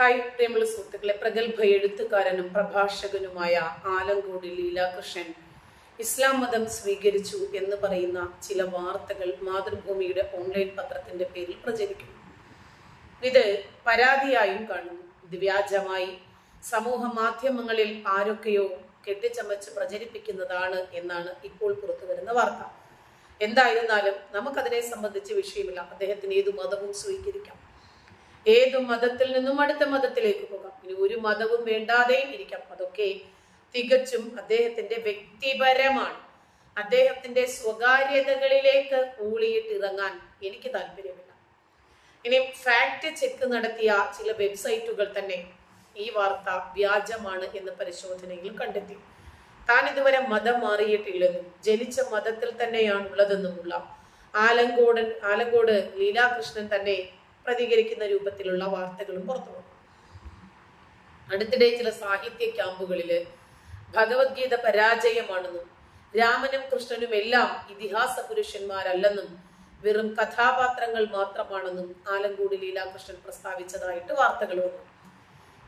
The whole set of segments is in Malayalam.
ഹായ് പ്രിയമുള്ള സുഹൃത്തുക്കളെ പ്രഗത്ഭ എഴുത്തുകാരനും പ്രഭാഷകനുമായ ആലങ്കോട് ലീലാകൃഷ്ണൻ ഇസ്ലാം മതം സ്വീകരിച്ചു എന്ന് പറയുന്ന ചില വാർത്തകൾ മാതൃഭൂമിയുടെ ഓൺലൈൻ പത്രത്തിന്റെ പേരിൽ പ്രചരിക്കുന്നു. ഇത് പരാതിയായും കാണുന്നു. ഇത് വ്യാജമായി. സമൂഹ മാധ്യമങ്ങളിൽ ആരൊക്കെയോ കെട്ടിച്ചമച്ച് പ്രചരിപ്പിക്കുന്നതാണ് എന്നാണ് ഇപ്പോൾ പുറത്തു വരുന്ന വാർത്ത. എന്തായിരുന്നാലും നമുക്കതിനെ സംബന്ധിച്ച് വിഷയമില്ല. അദ്ദേഹത്തിന് ഏതു മതവും സ്വീകരിക്കാം. ഏതു മതത്തിൽ നിന്നും അടുത്ത മതത്തിലേക്ക് പോകാം. ഇനി ഒരു മതവും വേണ്ടാതെയും ഇരിക്കാം. അതൊക്കെ തികച്ചും അദ്ദേഹത്തിന്റെ വ്യക്തിപരമാണ്. അദ്ദേഹത്തിന്റെ സ്വകാര്യതകളിലേക്ക് ഊളിയിട്ട് ഇറങ്ങാൻ എനിക്ക് താല്പര്യമില്ല. ഇനി ഫാക്ട് ചെക്ക് നടത്തിയ ചില വെബ്സൈറ്റുകൾ തന്നെ ഈ വാർത്ത വ്യാജമാണ് എന്ന് പരിശോധനയിൽ കണ്ടെത്തി. താൻ ഇതുവരെ മതം മാറിയിട്ടില്ലെന്നും ജനിച്ച മതത്തിൽ തന്നെയാണ് ഉള്ളതെന്നുമുള്ള ആലങ്കോടൻ ആലങ്കോട് ലീലാകൃഷ്ണൻ തന്നെ പ്രതികരിക്കുന്ന രൂപത്തിലുള്ള വാർത്തകളും പുറത്തു വന്നു അടുത്തിടെ ചില സാഹിത്യ ക്യാമ്പുകളിൽ ഭഗവത്ഗീത പരാജയമാണെന്നും രാമനും കൃഷ്ണനും എല്ലാം ഇതിഹാസ പുരുഷന്മാരല്ലെന്നും വെറും കഥാപാത്രങ്ങൾ മാത്രമാണെന്നും ആലങ്കോട് ലീലാകൃഷ്ണൻ പ്രസ്താവിച്ചതായിട്ട് വാർത്തകൾ വന്നു.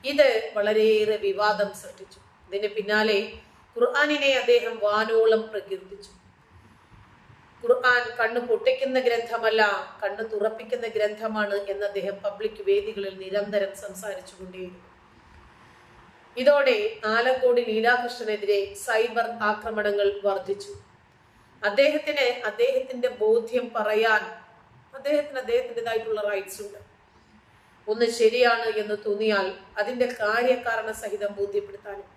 ഇത് വളരെയേറെ വിവാദം സൃഷ്ടിച്ചു. ഇതിന് പിന്നാലെ ഖുർആാനിനെ അദ്ദേഹം വാനോളം പ്രകീർത്തിച്ചു. ഖുർആൻ കണ്ണ് പൊട്ടിക്കുന്ന ഗ്രന്ഥമല്ല കണ്ണ് തുറപ്പിക്കുന്ന ഗ്രന്ഥമാണ് എന്ന് അദ്ദേഹം പബ്ലിക് വേദികളിൽ നിരന്തരം സംസാരിച്ചു കൊണ്ടേയിരുന്നു ഇതോടെ ആലങ്കോട് ലീലാകൃഷ്ണനെതിരെ സൈബർ ആക്രമണങ്ങൾ വർദ്ധിച്ചു. അദ്ദേഹത്തിന് അദ്ദേഹത്തിന്റെ ബോധ്യം പറയാൻ അദ്ദേഹത്തിന് അദ്ദേഹത്തിന്റെതായിട്ടുള്ള റൈറ്റ്സ് ഉണ്ട്. ഒന്ന് ശരിയാണ് എന്ന് തോന്നിയാൽ അതിന്റെ കാര്യകാരണ സഹിതം ബോധ്യപ്പെടുത്താനും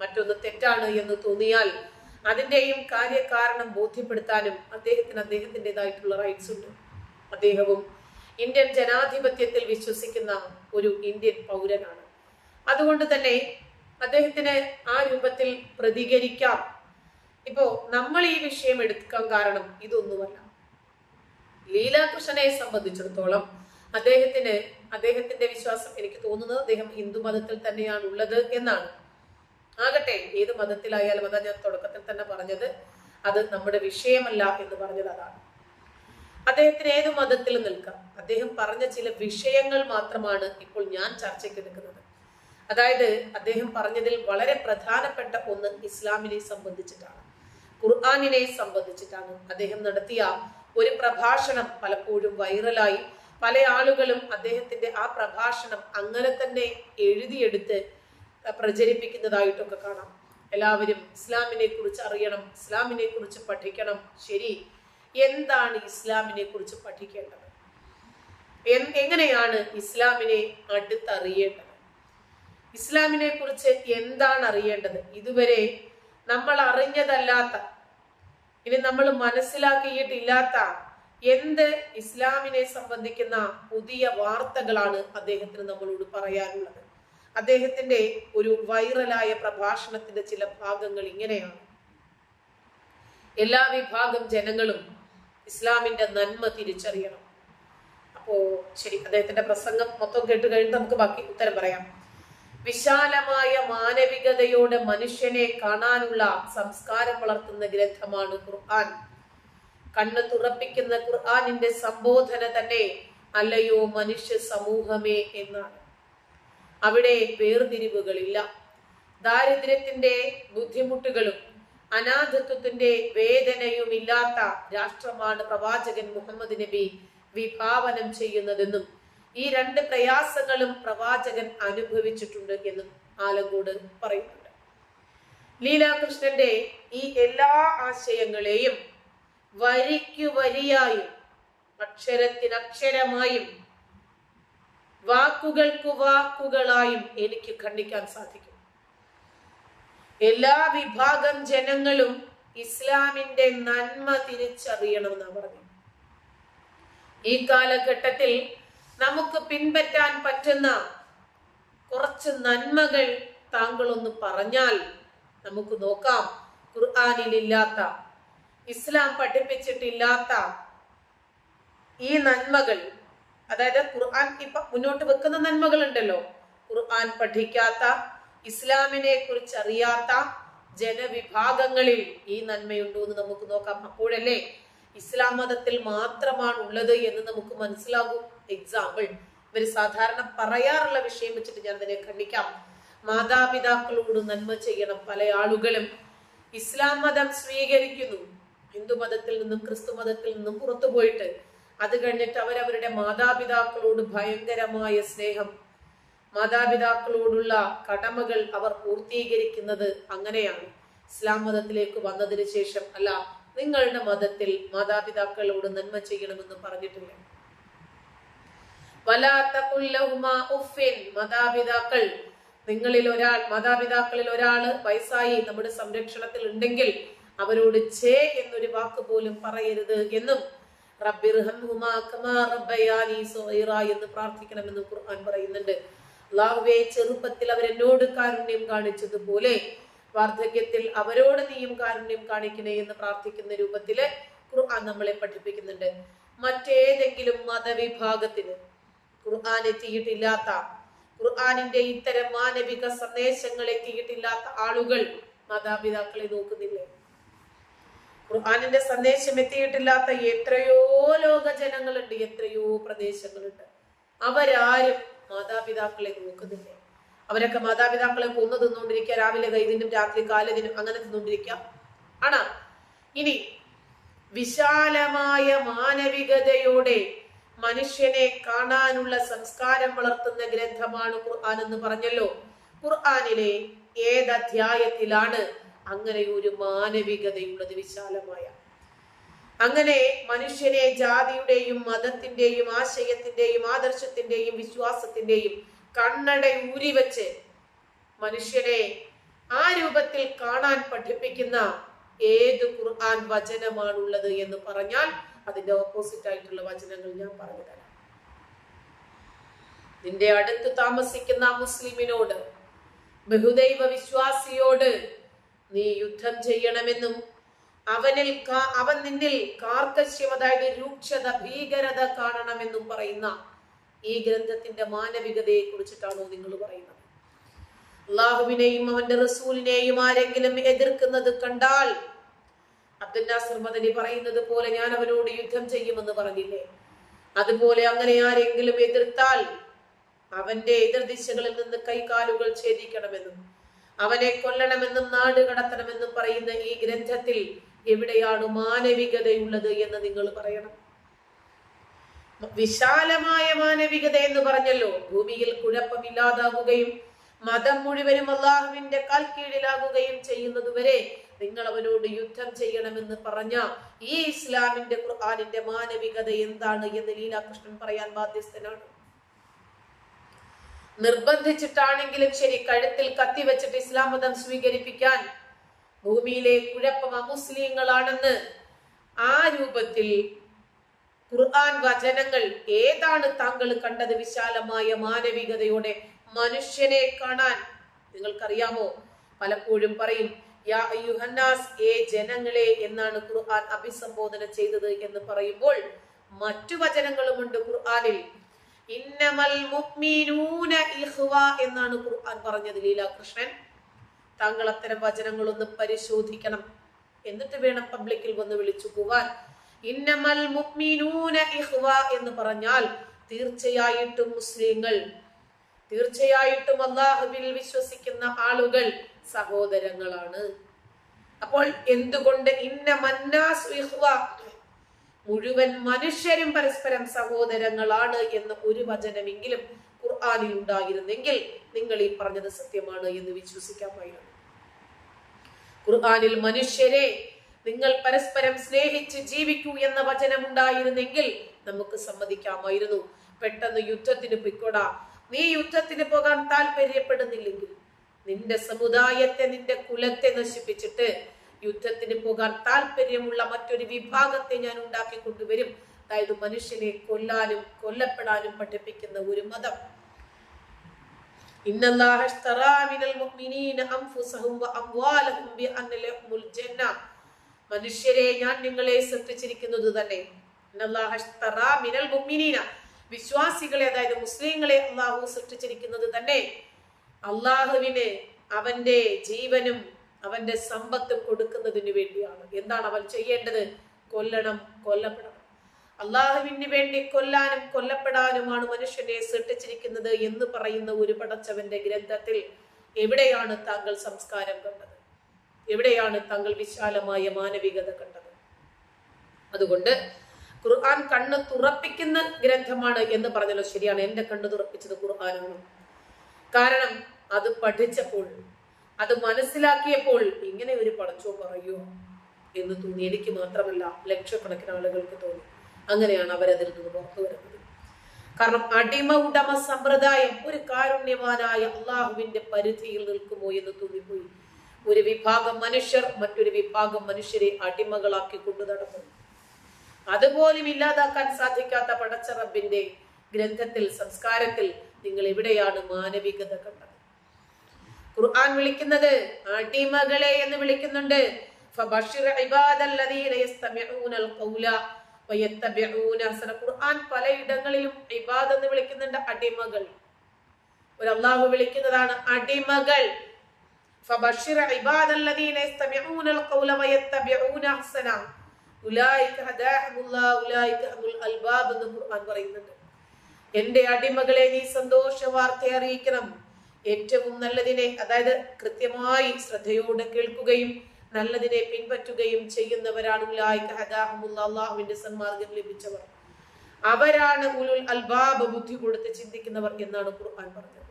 മറ്റൊന്ന് തെറ്റാണ് എന്ന് തോന്നിയാൽ അതിന്റെയും കാര്യകാരണം ബോധ്യപ്പെടുത്താനും അദ്ദേഹത്തിന് അദ്ദേഹത്തിന്റെതായിട്ടുള്ള റൈറ്റ്സ് ഉണ്ട്. അദ്ദേഹവും ഇന്ത്യൻ ജനാധിപത്യത്തിൽ വിശ്വസിക്കുന്ന ഒരു ഇന്ത്യൻ പൗരനാണ്. അതുകൊണ്ട് തന്നെ അദ്ദേഹത്തിന് ആ രൂപത്തിൽ പ്രതികരിക്കാം. ഇപ്പോ നമ്മൾ ഈ വിഷയം എടുക്കാൻ കാരണം ഇതൊന്നുമല്ല. ലീലാകൃഷ്ണനെ സംബന്ധിച്ചിടത്തോളം അദ്ദേഹത്തിന് അദ്ദേഹത്തിന്റെ വിശ്വാസം എനിക്ക് തോന്നുന്നത് അദ്ദേഹം ഹിന്ദു മതത്തിൽ തന്നെയാണ് ഉള്ളത് എന്നാണ്. ആകട്ടെ ഏത് മതത്തിലായാലും അതാ ഞാൻ തുടക്കത്തിൽ തന്നെ പറഞ്ഞത്. അത് നമ്മുടെ വിഷയമല്ല എന്ന് പറഞ്ഞത് അതാണ്. അദ്ദേഹത്തിന് ഏത് മതത്തിൽ നിൽക്കാം? അദ്ദേഹം പറഞ്ഞ ചില വിഷയങ്ങൾ മാത്രമാണ് ഇപ്പോൾ ഞാൻ ചർച്ചയ്ക്ക് എടുക്കുന്നത്. അതായത് അദ്ദേഹം പറഞ്ഞതിൽ വളരെ പ്രധാനപ്പെട്ട ഒന്ന് ഇസ്ലാമിനെ സംബന്ധിച്ചിട്ടാണ്. ഖുർആാനിനെ സംബന്ധിച്ചിട്ടാണ്. അദ്ദേഹം നടത്തിയ ഒരു പ്രഭാഷണം പലപ്പോഴും വൈറലായി. പല ആളുകളും അദ്ദേഹത്തിന്റെ ആ പ്രഭാഷണം അങ്ങനെ തന്നെ എഴുതിയെടുത്ത് പ്രചരിപ്പിക്കുന്നതായിട്ടൊക്കെ കാണാം. എല്ലാവരും ഇസ്ലാമിനെ കുറിച്ച് അറിയണം ഇസ്ലാമിനെ കുറിച്ച് പഠിക്കണം. ശരി. എന്താണ് ഇസ്ലാമിനെ കുറിച്ച് പഠിക്കേണ്ടത് എങ്ങനെയാണ് ഇസ്ലാമിനെ അടുത്തറിയേണ്ടത്? ഇസ്ലാമിനെ കുറിച്ച് എന്താണ് അറിയേണ്ടത് ഇതുവരെ നമ്മൾ അറിഞ്ഞതല്ലാത്ത ഇനി നമ്മൾ മനസ്സിലാക്കിയിട്ടില്ലാത്ത എന്ത് ഇസ്ലാമിനെ സംബന്ധിക്കുന്ന പുതിയ വാർത്തകളാണ് അദ്ദേഹത്തിന് നമ്മളോട് പറയാനുള്ളത്. അദ്ദേഹത്തിന്റെ ഒരു വൈറലായ പ്രഭാഷണത്തിന്റെ ചില ഭാഗങ്ങൾ ഇങ്ങനെയാണ്. എല്ലാ വിഭാഗം ജനങ്ങളും ഇസ്ലാമിന്റെ നന്മ തിരിച്ചറിയണം. അപ്പോ ശരി അദ്ദേഹത്തിന്റെ പ്രസംഗം മൊത്തം കേട്ട് കഴിഞ്ഞ് നമുക്ക് ബാക്കി ഉത്തരം പറയാം. വിശാലമായ മാനവികതയോടെ മനുഷ്യനെ കാണാനുള്ള സംസ്കാരം വളർത്തുന്ന ഗ്രന്ഥമാണ് ഖുർആൻ. കണ്ണ് തുറപ്പിക്കുന്ന ഖുർആാനിന്റെ സംബോധന തന്നെ അല്ലയോ മനുഷ്യ സമൂഹമേ എന്നാണ്. അവിടെ വേർതിരിവുകളില്ല. ദാരിദ്ര്യത്തിന്റെ ബുദ്ധിമുട്ടുകളും അനാഥത്വത്തിന്റെ വേദനയും ഇല്ലാത്ത രാഷ്ട്രമാണ് പ്രവാചകൻ മുഹമ്മദ് നബി വിഭാവനം ചെയ്യുന്നതെന്നും ഈ രണ്ട് പ്രയാസങ്ങളും പ്രവാചകൻ അനുഭവിച്ചിട്ടുണ്ട് എന്നും ആലങ്കോട് പറയുന്നുണ്ട്. ലീലാകൃഷ്ണന്റെ ഈ എല്ലാ ആശയങ്ങളെയും വരിക്കു വരിയായും അക്ഷരത്തിനക്ഷരമായും വാക്കുകൾക്ക് വാക്കുകളായും എനിക്ക് ഖണ്ഡിക്കാൻ സാധിക്കും. എല്ലാ വിഭാഗം ജനങ്ങളും ഇസ്ലാമിന്റെ നന്മ തിരിച്ചറിയണമെന്ന് പറഞ്ഞു ഈ കാലഘട്ടത്തിൽ നമുക്ക് പിൻപറ്റാൻ പറ്റുന്ന കുറച്ച് നന്മകൾ താങ്കളൊന്ന് പറഞ്ഞാൽ നമുക്ക് നോക്കാം. ഖുർആാനിലില്ലാത്ത ഇസ്ലാം പഠിപ്പിച്ചിട്ടില്ലാത്ത ഈ നന്മകൾ അതായത് ഖുർആൻ ഇപ്പൊ മുന്നോട്ട് വെക്കുന്ന നന്മകൾ ഉണ്ടല്ലോ ഖുർആൻ പഠിക്കാത്ത ഇസ്ലാമിനെ കുറിച്ച് അറിയാത്ത ജനവിഭാഗങ്ങളിൽ ഈ നന്മയുണ്ടോ എന്ന് നമുക്ക് നോക്കാം. അപ്പോഴല്ലേ ഇസ്ലാം മതത്തിൽ മാത്രമാണ് ഉള്ളത് എന്ന് നമുക്ക് മനസ്സിലാകും. എക്സാമ്പിൾ ഇവർ സാധാരണ പറയാറുള്ള വിഷയം വെച്ചിട്ട് ഞാൻ അതിനെ ഖണ്ഡിക്കാം. മാതാപിതാക്കളോട് നന്മ ചെയ്യണം പല ആളുകളും. ഇസ്ലാം മതം സ്വീകരിക്കുന്നു. ഹിന്ദു മതത്തിൽ നിന്നും ക്രിസ്തു മതത്തിൽ നിന്നും പുറത്തു പോയിട്ട് അത് കഴിഞ്ഞിട്ട് അവരവരുടെ മാതാപിതാക്കളോട് ഭയങ്കരമായ സ്നേഹം. മാതാപിതാക്കളോടുള്ള കടമകൾ അവർ പൂർത്തീകരിക്കുന്നത് അങ്ങനെയാണ്. ഇസ്ലാം മതത്തിലേക്ക് വന്നതിന് ശേഷം അല്ല നിങ്ങളുടെ മതത്തിൽ മാതാപിതാക്കളോട് നന്മ ചെയ്യണമെന്ന് പറഞ്ഞിട്ടില്ല മാതാപിതാക്കൾ നിങ്ങളിൽ ഒരാൾ മാതാപിതാക്കളിൽ ഒരാൾ വയസ്സായി നമ്മുടെ സംരക്ഷണത്തിൽ ഉണ്ടെങ്കിൽ അവരോട് ചേ എന്നൊരു വാക്ക് പോലും പറയരുത് എന്നും എന്ന് പ്രാർത്ഥിക്കണമെന്ന് ഖുർആൻ പറയുന്നുണ്ട്. അള്ളാഹുവെ ചെറുപ്പത്തിൽ അവരെന്നോട് കാരുണ്യം കാണിച്ചതുപോലെ വാർദ്ധക്യത്തിൽ അവരോട് നീയും കാരുണ്യം കാണിക്കണേ എന്ന് പ്രാർത്ഥിക്കുന്ന രൂപത്തിൽ ഖുർആൻ നമ്മളെ പഠിപ്പിക്കുന്നുണ്ട്. മറ്റേതെങ്കിലും മതവിഭാഗത്തിന് ഖുർആൻ എത്തിയിട്ടില്ലാത്ത ഖുർആാനിന്റെ ഇത്തരം മാനവിക സന്ദേശങ്ങൾ എത്തിയിട്ടില്ലാത്ത ആളുകൾ മാതാപിതാക്കളെ നോക്കുന്നില്ലേ? ഖുർആാനിന്റെ സന്ദേശം എത്തിയിട്ടില്ലാത്ത എത്രയോ ലോക ജനങ്ങളുണ്ട് എത്രയോ പ്രദേശങ്ങളുണ്ട്. അവരാരും മാതാപിതാക്കളെ നോക്കുന്നില്ല? അവരൊക്കെ മാതാപിതാക്കളെ കൊന്നു തിന്നുകൊണ്ടിരിക്കുക രാവിലെ കൈതിനും രാത്രി കാലതിനും അങ്ങനെ തിന്നുകൊണ്ടിരിക്കുക. ആണ്? ഇനി വിശാലമായ മാനവികതയോടെ മനുഷ്യനെ കാണാനുള്ള സംസ്കാരം വളർത്തുന്ന ഗ്രന്ഥമാണ് ഖുർആൻ എന്ന് പറഞ്ഞല്ലോ. ഖുർആാനിലെ ഏതധ്യായത്തിലാണ് അങ്ങനെ ഒരു മാനവികതയുള്ളത് വിശാലമായ. അങ്ങനെ മനുഷ്യനെ ജാതിയുടെയും മതത്തിന്റെയും ആശയത്തിന്റെയും ആദർശത്തിന്റെയും വിശ്വാസത്തിന്റെയും കണ്ണട ഊരിവെച്ച് മനുഷ്യനെ ആ രൂപത്തിൽ കാണാൻ പഠിപ്പിക്കുന്ന ഏത് ഖുർആൻ വചനമാണുള്ളത് എന്ന് പറഞ്ഞാൽ അതിന്റെ ഓപ്പോസിറ്റ് ആയിട്ടുള്ള വചനങ്ങൾ ഞാൻ പറഞ്ഞു തരാം. നിന്റെ അടുത്ത് താമസിക്കുന്ന മുസ്ലിമിനോട് ബഹുദൈവ വിശ്വാസിയോട് നീ യുദ്ധം ചെയ്യണമെന്നും അവനിൽ അവൻ നിന്നിൽ കാർക്കശ്യം അതായത് രൂക്ഷത ഭീകരത കാണണമെന്നും പറയുന്ന ഈ ഗ്രന്ഥത്തിന്റെ മാനവികതയെ കുറിച്ചിട്ടാണോ നിങ്ങൾ പറയുന്നത്? അള്ളാഹുവിനെയും അവന്റെ റസൂലിനെയും ആരെങ്കിലും എതിർക്കുന്നത് കണ്ടാൽ അബ്ദുൽ നാസർ മദനി പറയുന്നത് പോലെ ഞാൻ അവനോട് യുദ്ധം ചെയ്യുമെന്ന് പറഞ്ഞില്ലേ? അതുപോലെ അങ്ങനെ ആരെങ്കിലും എതിർത്താൽ അവന്റെ എതിർദിശകളിൽ നിന്ന് കൈകാലുകൾ ഛേദിക്കണമെന്നും അവനെ കൊല്ലണമെന്നും നാട് കടത്തണമെന്നും പറയുന്ന ഈ ഗ്രന്ഥത്തിൽ എവിടെയാണ് മാനവികതയുള്ളത് എന്ന് നിങ്ങൾ പറയണം. വിശാലമായ മാനവികത എന്ന് പറഞ്ഞല്ലോ ഭൂമിയിൽ കുഴപ്പമില്ലാതാകുകയും മതം മുഴുവനും അള്ളാഹുവിന്റെ കാൽ കീഴിലാകുകയും ചെയ്യുന്നതുവരെ നിങ്ങൾ അവനോട് യുദ്ധം ചെയ്യണമെന്ന് പറഞ്ഞ ഈ ഇസ്ലാമിന്റെ ഖുർആാനിന്റെ മാനവികത എന്താണ് എന്ന് ലീലാകൃഷ്ണൻ പറയാൻ ബാധ്യസ്ഥനാണ്. നിർബന്ധിച്ചിട്ടാണെങ്കിലും ശരി കഴുത്തിൽ കത്തി വെച്ചിട്ട് ഇസ്ലാം മതം സ്വീകരിപ്പിക്കാൻ ഭൂമിയിലെ കുഴപ്പം അമുസ്ലിങ്ങളാണെന്ന് ആ രൂപത്തിൽ ഖുർആൻ വചനങ്ങൾ ഏതാണ് താങ്കൾ കണ്ടത് വിശാലമായ മാനവികതയോടെ മനുഷ്യനെ കാണാൻ? നിങ്ങൾക്കറിയാമോ? പലപ്പോഴും പറയും യാ അയ്യുഹന്നാസ് ഏ ജനങ്ങളെ എന്നാണ് ഖുർആൻ അഭിസംബോധന ചെയ്തത് എന്ന് പറയുമ്പോൾ മറ്റു വചനങ്ങളുമുണ്ട് ഖുർആനിൽ. ഇന്നമൽ മുഅ്മിനൂന ഇഖ്വ എന്നാണ് ഖുർആൻ പറഞ്ഞത് ലീലാകൃഷ്ണൻ. താങ്കൾ അത്തരം വചനങ്ങളൊന്ന് പരിശോധിക്കണം. എന്നിട്ട് വേണം പബ്ലിക്കിൽ വന്ന് വിളിച്ചു പോവാൻ. ഇന്നമൽ മുഅ്മിനൂന ഇഖ്വ എന്ന് പറഞ്ഞാൽ തീർച്ചയായിട്ടും മുസ്ലിങ്ങൾ തീർച്ചയായിട്ടും അള്ളാഹുവിൽ വിശ്വസിക്കുന്ന ആളുകൾ സഹോദരങ്ങളാണ്. അപ്പോൾ എന്തുകൊണ്ട് ഇന്ന മന്നാസ് ഇഖ്വ മുഴുവൻ മനുഷ്യരും പരസ്പരം സഹോദരങ്ങളാണ് എന്ന ഒരു വചനമെങ്കിലും ഖുർആാനിൽ ഉണ്ടായിരുന്നെങ്കിൽ നിങ്ങൾ ഈ പറഞ്ഞത് സത്യമാണ് എന്ന് വിശ്വസിക്കാമായിരുന്നു. ഖുർആാനിൽ മനുഷ്യരെ നിങ്ങൾ പരസ്പരം സ്നേഹിച്ച് ജീവിക്കൂ എന്ന വചനം ഉണ്ടായിരുന്നെങ്കിൽ നമുക്ക് സമ്മതിക്കാമായിരുന്നു. പെട്ടെന്ന് യുദ്ധത്തിന് പൊയ്ക്കൊടാ. നീ യുദ്ധത്തിന് പോകാൻ താല്പര്യപ്പെടുന്നില്ലെങ്കിൽ നിന്റെ സമുദായത്തെ നിന്റെ കുലത്തെ നശിപ്പിച്ചിട്ട് യുദ്ധത്തിന് പോകാൻ താല്പര്യമുള്ള മറ്റൊരു വിഭാഗത്തെ ഞാൻ ഉണ്ടാക്കി കൊണ്ടുവരും. അതായത് മനുഷ്യനെ കൊല്ലാനും കൊല്ലപ്പെടാനും പഠിപ്പിക്കുന്ന ഒരു മതം. മനുഷ്യരെ ഞാൻ നിങ്ങളെ സൃഷ്ടിച്ചിരിക്കുന്നത് തന്നെ. വിശ്വാസികളെ അതായത് മുസ്ലിങ്ങളെ അള്ളാഹു സൃഷ്ടിച്ചിരിക്കുന്നത് തന്നെ. അള്ളാഹുവിന് അവന്റെ ജീവനും അവന്റെ സമ്പത്ത് കൊടുക്കുന്നതിന് വേണ്ടിയാണ്. എന്താണ് അവൻ ചെയ്യേണ്ടത്? കൊല്ലണം കൊല്ലപ്പെടണം. അള്ളാഹുവിന് വേണ്ടി കൊല്ലാനും കൊല്ലപ്പെടാനുമാണ് മനുഷ്യനെ സൃഷ്ടിച്ചിരിക്കുന്നത് എന്ന് പറയുന്ന ഒരു പടച്ചവന്റെ ഗ്രന്ഥത്തിൽ എവിടെയാണ് താങ്കൾ സംസ്കാരം കണ്ടത്? എവിടെയാണ് താങ്കൾ വിശാലമായ മാനവികത കണ്ടത്? അതുകൊണ്ട് ഖുർആൻ കണ്ണ് തുറപ്പിക്കുന്ന ഗ്രന്ഥമാണ് എന്ന് പറഞ്ഞല്ലോ ശരിയാണ്. എന്റെ കണ്ണ് തുറപ്പിച്ചത് ഖുർആനാണ്. കാരണം അത് പഠിച്ചപ്പോൾ അത് മനസ്സിലാക്കിയപ്പോൾ ഇങ്ങനെ ഒരു പടച്ചോ പറയൂ എന്ന് തോന്നി. എനിക്ക് മാത്രമല്ല ലക്ഷക്കണക്കിന് ആളുകൾക്ക് തോന്നി. അങ്ങനെയാണ് അവരതിൽ നിന്ന് പുറത്തു വരുന്നത്. കാരണം അടിമ ഉടമ സമ്പ്രദായം ഒരു കാരുണ്യവാനായ അള്ളാഹുവിന്റെ പരിധിയിൽ നിൽക്കുമോ എന്ന് തോന്നിപ്പോയി. ഒരു വിഭാഗം മനുഷ്യർ മറ്റൊരു വിഭാഗം മനുഷ്യരെ അടിമകളാക്കി കൊണ്ടു നടന്നു അതുപോലും ഇല്ലാതാക്കാൻ സാധിക്കാത്ത പടച്ചറബിന്റെ ഗ്രന്ഥത്തിൽ സംസ്കാരത്തിൽ നിങ്ങൾ എവിടെയാണ് മാനവികത കണ്ടത്? ഖുർആൻ വിളിക്കുന്നത് അടിമകളെ എന്ന് വിളിക്കുന്നുണ്ട്. ഖുർആൻ പലയിടങ്ങളിലും ഇബാദ് എന്ന് വിളിക്കുന്നുണ്ട് അടിമകൾ. ഒരു അള്ളാഹു വിളിക്കുന്നതാണ് അടിമകൾ. അൽബാബ് എന്ന് ഖുർആൻ പറയുന്നുണ്ട്. എന്റെ അടിമകളെ നീ സന്തോഷ വാർത്ത അറിയിക്കണം. ഏറ്റവും നല്ലതിനെ അതായത് കൃത്യമായി ശ്രദ്ധയോടെ കേൾക്കുകയും നല്ലതിനെ പിൻപറ്റുകയും ചെയ്യുന്നവരാണ് അള്ളാഹുവിന്റെ സന്മാർഗം ലഭിച്ചവർ. അവരാണ് ഉലുൽ അൽബാബ് ബുദ്ധി കൊടുത്ത് ചിന്തിക്കുന്നവർ എന്നാണ് ഖുർആൻ പറഞ്ഞത്.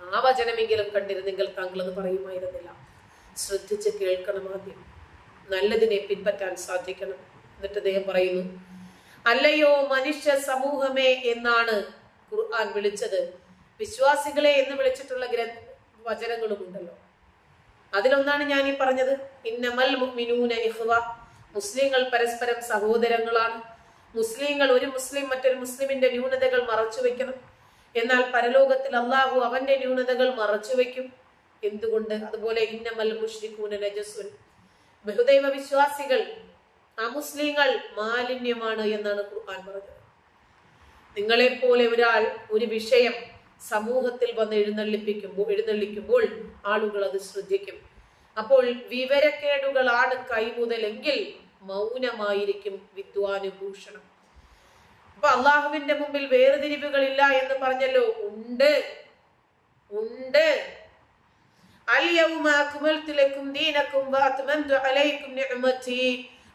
ആ വചനമെങ്കിലും കണ്ടിരുന്നെങ്കിൽ താങ്കൾ അത് പറയുമായിരുന്നില്ല. ശ്രദ്ധിച്ച് കേൾക്കണം ആദ്യം. നല്ലതിനെ പിൻപറ്റാൻ സാധിക്കണം. എന്നിട്ട് അദ്ദേഹം പറയുന്നു അല്ലയോ മനുഷ്യ സമൂഹമേ എന്നാണ് ഖുർആൻ വിളിച്ചത്. വിശ്വാസികളെ എന്ന് വിളിച്ചിട്ടുള്ള ഗ്രന്ഥ വചനങ്ങളും ഉണ്ടല്ലോ അതിലൊന്നാണ് ഞാൻ ഈ പറഞ്ഞത്. ഇന്നമൽ മുസ്ലിങ്ങൾ പരസ്പരം സഹോദരങ്ങളാണ്. മുസ്ലിങ്ങൾ ഒരു മുസ്ലിം മറ്റൊരു മുസ്ലിമിന്റെ ന്യൂനതകൾ മറച്ചു വെക്കണം. എന്നാൽ പരലോകത്തിൽ അള്ളാഹു അവന്റെ ന്യൂനതകൾ മറച്ചു വെക്കും. എന്തുകൊണ്ട്? അതുപോലെ ഇന്നമൽ മുഷ്രിഖൂന നജസുൻ. ബഹുദൈവ വിശ്വാസികൾ ആ മുസ്ലിങ്ങൾ മാലിന്യമാണ് എന്നാണ് ഖുർആൻ പറഞ്ഞത്. നിങ്ങളെ പോലെ ഒരാൾ ഒരു വിഷയം സമൂഹത്തിൽ വന്ന് എഴുന്നള്ളിപ്പിക്കുമ്പോൾ എഴുന്നള്ളിക്കുമ്പോൾ ആളുകൾ അത് ശ്രദ്ധിക്കും അപ്പോൾ വിവരക്കേടുകളാണ് കൈമുതലെങ്കിൽ മൗനമായിരിക്കും വിദ്വാനുഭൂഷണം അപ്പൊ അള്ളാഹുവിന്റെ മുമ്പിൽ വേർതിരിവുകളില്ല എന്ന് പറഞ്ഞല്ലോ ഉണ്ട് ഉണ്ട് اليوم أكملت لكم دينكم وأتممت عليكم نعمتي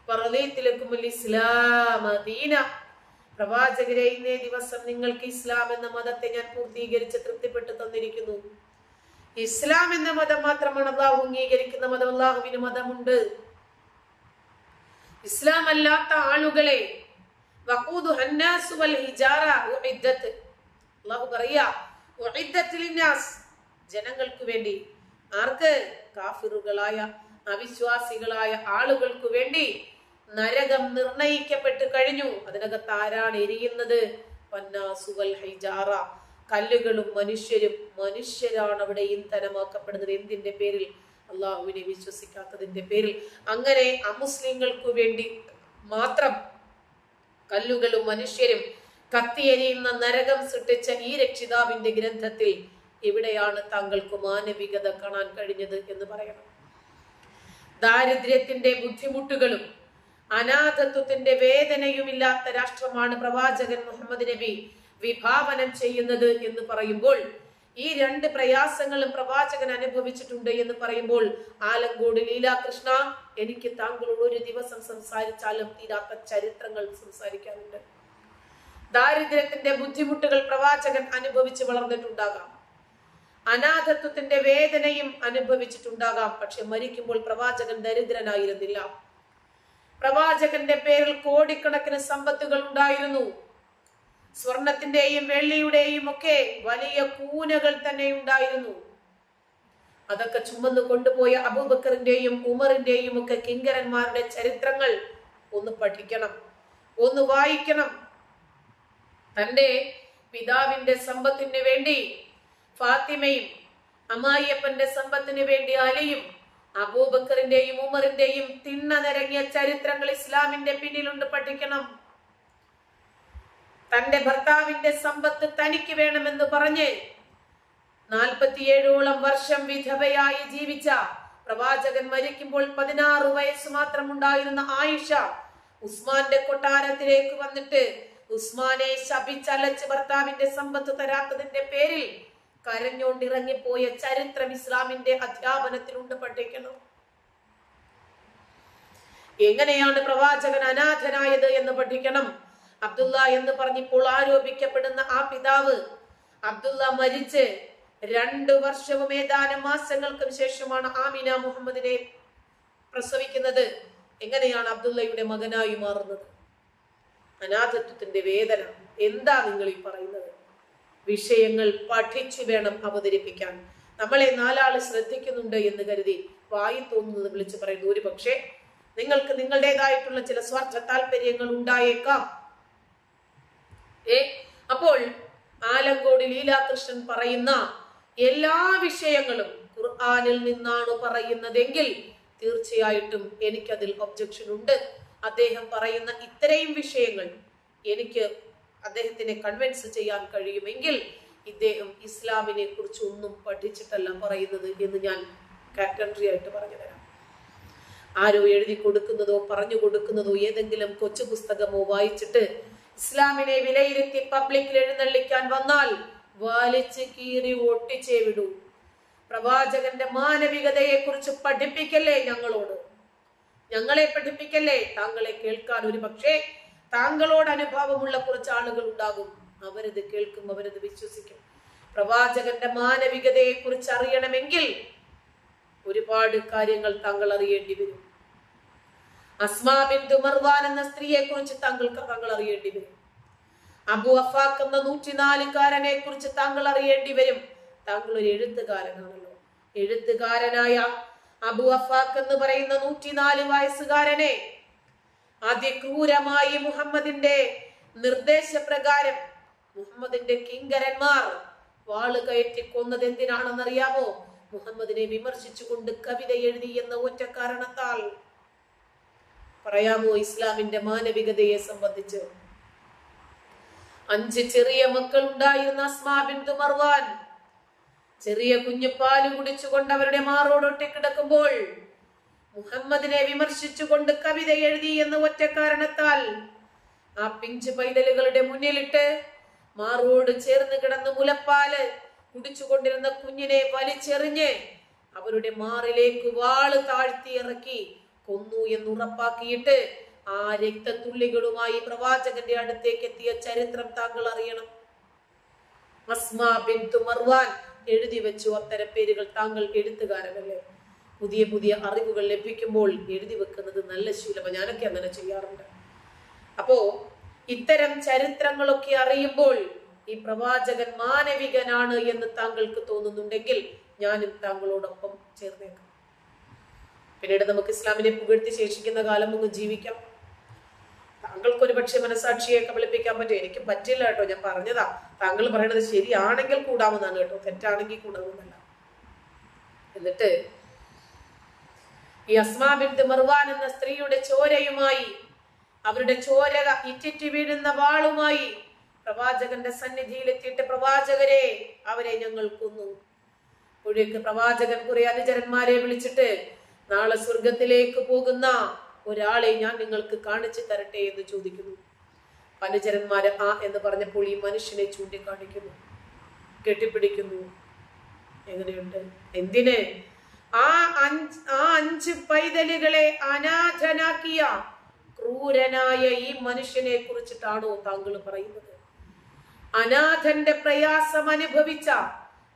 ورضيت لكم الإسلام دينا പ്രവാചകരെ ഇന്നേ ദിവസം നിങ്ങൾക്ക് ഇസ്ലാം എന്ന മതത്തെ ഞാൻ പൂർത്തീകരിച്ച് തൃപ്തിപ്പെട്ടു തന്നിരിക്കുന്നു. ഇസ്ലാം എന്ന മതം മാത്രമാണ് അള്ളാഹു അംഗീകരിക്കുന്ന മതം. അള്ളാഹുവിന് മതമുണ്ട്. ഇസ്ലാം അല്ലാത്ത ആളുകളെ ജനങ്ങൾക്ക് വേണ്ടി. ആർക്ക്? കാഫിറുകളായ അവിശ്വാസികളായ ആളുകൾക്ക് വേണ്ടി നരകം നിർണയിക്കപ്പെട്ട് കഴിഞ്ഞു. അതിനകത്ത് ആരാണ് എരിയുന്നത്? കല്ലുകളും മനുഷ്യരും മനുഷ്യരാണ് അവിടെ ഇന്ധനമാക്കപ്പെടുന്നത്. എന്തിന്റെ പേരിൽ? അള്ളാഹുവിനെ വിശ്വസിക്കാത്തതിന്റെ പേരിൽ. അങ്ങനെ അമുസ്ലിങ്ങൾക്കു വേണ്ടി മാത്രം കല്ലുകളും മനുഷ്യരും കത്തിയെരിയുന്ന നരകം സൃഷ്ടിച്ച ഈ രക്ഷിതാവിന്റെ ഗ്രന്ഥത്തിൽ എവിടെയാണ് താങ്കൾക്ക് മാനവികത കാണാൻ കഴിഞ്ഞത് എന്ന് പറയണം. ദാരിദ്ര്യത്തിന്റെ ബുദ്ധിമുട്ടുകളും അനാഥത്വത്തിന്റെ വേദനയുമില്ലാത്ത രാഷ്ട്രമാണ് പ്രവാചകൻ മുഹമ്മദ് നബി. വിഭാവനം ചെയ്യുന്നത് എന്ന് പറയുമ്പോൾ ഈ രണ്ട് പ്രയാസങ്ങളും പ്രവാചകൻ അനുഭവിച്ചിട്ടുണ്ട് എന്ന് പറയുമ്പോൾ ആലങ്കോട് ലീലാകൃഷ്ണ എനിക്ക് താങ്കളോട് ഒരു ദിവസം സംസാരിച്ചാലും തീരാത്ത ചരിത്രങ്ങൾ സംസാരിക്കാറുണ്ട്. ദാരിദ്ര്യത്തിന്റെ ബുദ്ധിമുട്ടുകൾ പ്രവാചകൻ അനുഭവിച്ച് വളർന്നിട്ടുണ്ടാകാം. അനാഥത്വത്തിന്റെ വേദനയും അനുഭവിച്ചിട്ടുണ്ടാകാം. പക്ഷെ മരിക്കുമ്പോൾ പ്രവാചകൻ ദരിദ്രനായിരുന്നില്ല. പ്രവാചകന്റെ പേരിൽ കോടിക്കണക്കിന് സമ്പത്തുകൾ ഉണ്ടായിരുന്നു. സ്വർണത്തിന്റെയും വെള്ളിയുടെയും ഒക്കെ വലിയ കൂനകൾ തന്നെ ഉണ്ടായിരുന്നു. അതൊക്കെ ചുമന്നു കൊണ്ടുപോയ അബൂബക്കറിന്റെയും ഉമറിന്റെയും ഒക്കെ കിങ്കരന്മാരുടെ ചരിത്രങ്ങൾ ഒന്ന് പഠിക്കണം ഒന്ന് വായിക്കണം. തന്റെ പിതാവിന്റെ സമ്പത്തിന് വേണ്ടി ഫാത്തിമയും അമ്മായിയപ്പന്റെ സമ്പത്തിന് വേണ്ടി അലിയും അബൂബക്കറിന്റെയും ഉമറിന്റെയും തിണ്ണ നിരങ്ങിയ ചരിത്രങ്ങൾ ഇസ്ലാമിന്റെ പിന്നിലുണ്ട് പഠിക്കണം. തന്റെ ഭർത്താവിന്റെ സമ്പത്ത് തനിക്ക് വേണമെന്ന് പറഞ്ഞ് നാൽപ്പത്തിയേഴോളം വർഷം വിധവയായി ജീവിച്ച പ്രവാചകൻ മരിക്കുമ്പോൾ പതിനാറ് വയസ്സ് മാത്രം ഉണ്ടായിരുന്ന ആയിഷ ഉസ്മാന്റെ കൊട്ടാരത്തിലേക്ക് വന്നിട്ട് ഉസ്മാനെ ശപിച്ചലച്ച് ഭർത്താവിന്റെ സമ്പത്ത് തരാത്തതിന്റെ പേരിൽ കരഞ്ഞോണ്ടിറങ്ങിപ്പോയ ചരിത്രം ഇസ്ലാമിന്റെ അധ്യാപനത്തിലുണ്ട് പഠിക്കണം. എങ്ങനെയാണ് പ്രവാചകൻ അനാഥനായത് എന്ന് പഠിക്കണം? അബ്ദുള്ള എന്ന് പറഞ്ഞിപ്പോൾ ആരോപിക്കപ്പെടുന്ന ആ പിതാവ് അബ്ദുള്ള മരിച്ച് രണ്ടു വർഷവും ഏതാനും മാസങ്ങൾക്കും ശേഷമാണ് ആമിന മുഹമ്മദിനെ പ്രസവിക്കുന്നത്. എങ്ങനെയാണ് അബ്ദുള്ളയുടെ മകനായി മാറുന്നത്? അനാഥത്വത്തിന്റെ വേദന എന്താ നിങ്ങൾ ഈ പറയുന്നത്? വിഷയങ്ങൾ പഠിച്ചു വേണം അവതരിപ്പിക്കാൻ. നമ്മളെ നാലാൾ ശ്രദ്ധിക്കുന്നുണ്ട് എന്ന് കരുതി വായി തോന്നുന്നത് വിളിച്ചു പറയുന്നു. ഒരു പക്ഷേ നിങ്ങൾക്ക് നിങ്ങളുടേതായിട്ടുള്ള ചില സ്വാർത്ഥ താല്പര്യങ്ങൾ ഉണ്ടായേക്കാം. ഏ അപ്പോൾ ആലങ്കോട് ലീലാകൃഷ്ണൻ പറയുന്ന എല്ലാ വിഷയങ്ങളും ഖുർആാനിൽ നിന്നാണ് പറയുന്നതെങ്കിൽ തീർച്ചയായിട്ടും എനിക്കതിൽ ഒബ്ജക്ഷൻ ഉണ്ട്. അദ്ദേഹം പറയുന്ന ഇത്രയും വിഷയങ്ങൾ എനിക്ക് അദ്ദേഹത്തിനെ കൺവിൻസ് ചെയ്യാൻ കഴിയുമെങ്കിൽ ഇദ്ദേഹം ഇസ്ലാമിനെ കുറിച്ച് ഒന്നും പഠിച്ചിട്ടല്ല പറയുന്നത് എന്ന് ഞാൻ കാറ്റൻട്രി ആയിട്ട് പറഞ്ഞു തരാം ആരോ എഴുതി കൊടുക്കുന്നതോ പറഞ്ഞു കൊടുക്കുന്നതോ ഏതെങ്കിലും കൊച്ചു പുസ്തകമോ വായിച്ചിട്ട് ഇസ്ലാമിനെ വിലയിരുത്തി പബ്ലിക്കിൽ എഴുന്നള്ളിക്കാൻ വന്നാൽ വലിച്ച് കീറി ഒട്ടിച്ചേ വിടൂ. പ്രവാചകന്റെ മാനവികതയെ കുറിച്ച് പഠിപ്പിക്കല്ലേ ഞങ്ങളോട്? ഞങ്ങളെ പഠിപ്പിക്കല്ലേ? താങ്കളെ കേൾക്കാൻ ഒരു പക്ഷേ താങ്കളോട് അനുഭാവമുള്ള കുറച്ച് ആളുകൾ ഉണ്ടാകും. അവരത് കേൾക്കും അവരത് വിശ്വസിക്കും. പ്രവാചകന്റെ മാനവികതയെ കുറിച്ച് അറിയണമെങ്കിൽ ഒരുപാട് കാര്യങ്ങൾ താങ്കൾ അറിയേണ്ടി വരും. അസ്മാ ബിന്ദു മർവാൻ എന്ന സ്ത്രീയെ കുറിച്ച് താങ്കൾക്ക് താങ്കൾ അറിയേണ്ടി വരും. അബു അഫാഖ് എന്ന നൂറ്റിനാലുകാരനെ കുറിച്ച് താങ്കൾ അറിയേണ്ടി വരും. താങ്കൾ ഒരു എഴുത്തുകാരനാണല്ലോ. എഴുത്തുകാരനായ അബു അഫാഖ് എന്ന് പറയുന്ന നൂറ്റിനാല് വയസ്സുകാരനെ അതിക്രൂരമായി മുഹമ്മദിന്റെ നിർദ്ദേശപ്രകാരം മുഹമ്മദിന്റെ കിങ്കരന്മാർ വാൾ കയറ്റി കൊന്നത് എന്തിനാണെന്നറിയാമോ? മുഹമ്മദിനെ വിമർശിച്ചുകൊണ്ട് കവിത എഴുതി എന്ന ഒറ്റ കാരണത്താൽ. പറയാമോ ഇസ്ലാമിന്റെ മാനവികതയെ സംബന്ധിച്ച്? അഞ്ച് ചെറിയ മക്കൾ ഉണ്ടായിരുന്ന അസ്മാ തുമർവാൻ മർവാൻ ചെറിയ കുഞ്ഞു പാൽ കുടിച്ചുകൊണ്ട് അവരുടെ മാറോടൊട്ടി കിടക്കുമ്പോൾ മുഹമ്മദിനെ വിമർശിച്ചുകൊണ്ട് കവിത എഴുതി എന്ന ഒറ്റ കാരണത്താൽ ആ പിഞ്ച് പൈതലുകളുടെ മുന്നിലിട്ട് മാറോട് ചേർന്ന് കിടന്ന് മുലപ്പാൽ കുടിച്ചുകൊണ്ടിരുന്ന കുഞ്ഞിനെ വലിച്ചെറിഞ്ഞ് അവരുടെ മാറിലേക്ക് വാൾ താഴ്ത്തി ഇറക്കി കൊന്നു എന്ന് ഉറപ്പാക്കിയിട്ട് ആ രക്തത്തുള്ളികളുമായി പ്രവാചകന്റെ അടുത്തേക്ക് എത്തിയ ചരിത്രം താങ്കൾ അറിയണം. അസ്മാ ബിന്തു മർവാൻ എഴുതി വെച്ചു അത്തരം പേരുകൾ താങ്കൾ എഴുത്തുകാരനല്ലേ? പുതിയ പുതിയ അറിവുകൾ ലഭിക്കുമ്പോൾ എഴുതി വെക്കുന്നത് നല്ല ശീലമാണ്. ഞാനൊക്കെ അങ്ങനെ ചെയ്യാറുണ്ട്. അപ്പോ ഇത്തരം ചരിത്രങ്ങളൊക്കെ അറിയുമ്പോൾ ഈ പ്രവാചകൻ മാനവികനാണ് എന്ന് താങ്കൾക്ക് തോന്നുന്നുണ്ടെങ്കിൽ ഞാനും താങ്കളോടൊപ്പം ചേർന്നേക്കാം. പിന്നീട് നമുക്ക് ഇസ്ലാമിനെ പുകഴ്ത്തി ശേഷിക്കുന്ന കാലം ഒന്ന് ജീവിക്കാം. താങ്കൾക്ക് ഒരു പക്ഷേ മനസാക്ഷിയെ കബളിപ്പിക്കാൻ പറ്റും. എനിക്ക് പറ്റില്ല കേട്ടോ. ഞാൻ പറഞ്ഞതാ. താങ്കൾ പറയണത് ശരിയാണെങ്കിൽ കൂടാമെന്നാണ് കേട്ടോ. തെറ്റാണെങ്കിൽ കൂടാമെന്നല്ല എന്നിട്ട് ഈ അസ്മാ ബിന്ദു മർവാൻ എന്ന സ്ത്രീയുടെ ചോരയുമായി അവരുടെ ചോര ഇറ്റിറ്റ് വീഴുന്ന വാളുമായി പ്രവാചകന്റെ സന്നിധിയിലെത്തിയിട്ട് പ്രവാചകരെ അവരെ ഞങ്ങൾ കൊന്നു. ഒഴിക്ക് പ്രവാചകൻ കുറെ അനുചരന്മാരെ വിളിച്ചിട്ട് നാളെ സ്വർഗത്തിലേക്ക് പോകുന്ന ഒരാളെ ഞാൻ നിങ്ങൾക്ക് കാണിച്ചു തരട്ടെ എന്ന് ചോദിക്കുന്നു. അനുചരന്മാര് ആ എന്ന് പറഞ്ഞപ്പോൾ ഈ മനുഷ്യനെ ചൂണ്ടിക്കാണിക്കുന്നു. കെട്ടിപ്പിടിക്കുന്നു. എങ്ങനെയുണ്ട്? എന്തിന്? ആ അഞ്ച് ആ അഞ്ച് പൈതലുകളെ അനാഥനാക്കിയ ക്രൂരനായ ഈ മനുഷ്യനെ കുറിച്ചിട്ടാണോ താങ്കൾ പറയുന്നത്? അനാഥന്റെ പ്രയാസം അനുഭവിച്ച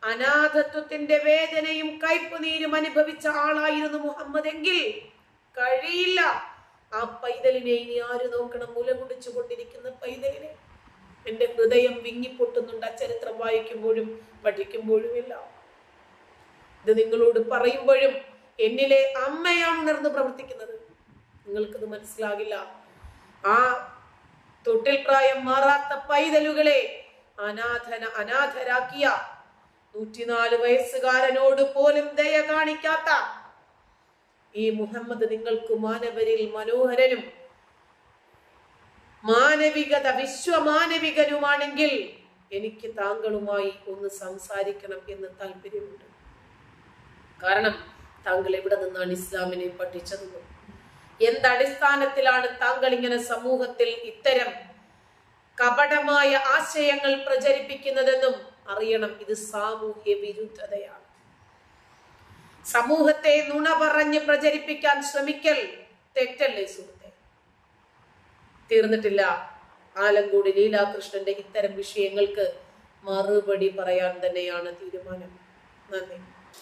അനാഥത്വത്തിന്റെ വേദനയും കയ്പുനീരും അനുഭവിച്ച ആളായിരുന്നു മുഹമ്മദ് എങ്കിൽ കഴിയില്ല. ആ പൈതലിനെ ഇനി ആര് നോക്കണം? മുലകുടിച്ചു കൊണ്ടിരിക്കുന്ന പൈതലിനെ. എന്റെ ഹൃദയം വിങ്ങിപ്പൊട്ടുന്നുണ്ട്. ആ ചരിത്രം വായിക്കുമ്പോഴും പഠിക്കുമ്പോഴും എല്ലാം ഇത് നിങ്ങളോട് പറയുമ്പോഴും എന്നിലെ അമ്മയാണ് ഉണർന്ന് പ്രവർത്തിക്കുന്നത്. നിങ്ങൾക്കത് മനസ്സിലാകില്ല. ആ തൊട്ടിൽ പ്രായം മാറാത്ത പൈതലുകളെ അനാഥന അനാഥരാക്കിയ നൂറ്റിനാല് വയസ്സുകാരനോട് പോലും ദയ കാണിക്കാത്ത ഈ മുഹമ്മദ് നിങ്ങൾക്ക് മാനവരിൽ മനോഹരനും മാനവികത വിശ്വമാനവികനുമാണെങ്കിൽ എനിക്ക് താങ്കളുമായി ഒന്ന് സംസാരിക്കണം എന്ന് താല്പര്യമുണ്ട്. കാരണം താങ്കൾ എവിടെ നിന്നാണ് ഇസ്ലാമിനെ പഠിച്ചത്? എന്തടിസ്ഥാനത്തിലാണ് താങ്കൾ ഇങ്ങനെ സമൂഹത്തിൽ ഇത്തരം കപടമായ ആശയങ്ങൾ പ്രചരിപ്പിക്കുന്നതെന്നും അറിയണം ഇത് സാമൂഹ്യ വിരുദ്ധതയാണ്. സമൂഹത്തെ നുണ പറഞ്ഞ് പ്രചരിപ്പിക്കാൻ ശ്രമിക്കൽ തെറ്റല്ലേ സുഹൃത്തെ? തീർന്നിട്ടില്ല. ആലങ്കോട് ലീലാകൃഷ്ണന്റെ ഇത്തരം വിഷയങ്ങൾക്ക് മറുപടി പറയാൻ തന്നെയാണ് തീരുമാനം. നന്ദി.